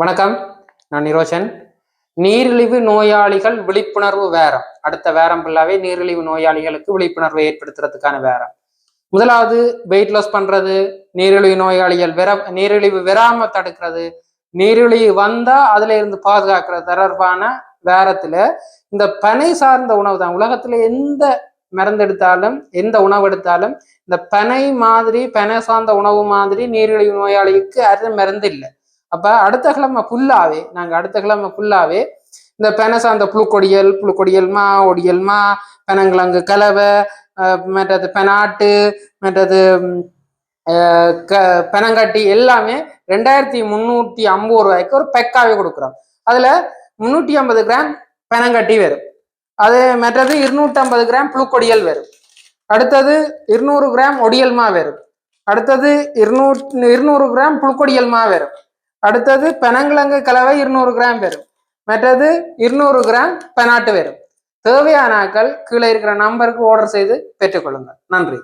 வணக்கம் நான் நிரோஷன். நீரிழிவு நோயாளிகள் விழிப்புணர்வு வேரம். அடுத்த வேரம் ஃபுல்லாவே நீரிழிவு நோயாளிகளுக்கு விழிப்புணர்வை ஏற்படுத்துறதுக்கான வேரம். முதலாவது வெயிட் லாஸ் பண்றது நீரிழிவு நோயாளிகள் வெற நீரிழிவு வெறாம தடுக்கிறது. நீரிழிவு வந்தா அதுல இருந்து பாதுகாக்கிறது. தொடர்பான வேரத்துல இந்த பனை சார்ந்த உணவு தான். உலகத்துல எந்த மறந்தெடுத்தாலும் எந்த உணவு எடுத்தாலும் இந்த பனை மாதிரி பனை சார்ந்த உணவு மாதிரி நீரிழிவு நோயாளிக்கு அது மருந்து இல்லை. அப்ப அடுத்த கிழமை ஃபுல்லாவே நாங்க அடுத்த கிழமை ஃபுல்லாவே இந்த பெனை சார்ந்த புழுக்கொடியல் புழுக்கொடியல் மா ஒடியல் மா பெனங்கிழங்கு கலவை மற்றது பெனாட்டு மற்றது க பெனங்கட்டி எல்லாமே ரெண்டாயிரத்தி முந்நூற்றி ஐம்பது ரூபாய்க்கு ஒரு பெக்காவே கொடுக்குறோம். அதில் முந்நூற்றி ஐம்பது கிராம் பெனங்கட்டி வரும். அது மற்றது இருநூற்றம்பது கிராம் புழுக்கொடியல் வரும். அடுத்தது இருநூறு கிராம் ஒடியல்மா வரும். அடுத்தது இருநூறு இருநூறு கிராம் புழுக்கொடியல்மா வரும். அடுத்தது பெனங்கிழங்கு கலவை இருநூறு கிராம் வரும் மற்றது இருநூறு கிராம் பெனாட்டு வரும் தேவையான ஆக்கள் கீழே இருக்கிற நம்பருக்கு ஆர்டர் செய்து பெற்றுக்கொள்ளுங்கள் நன்றி.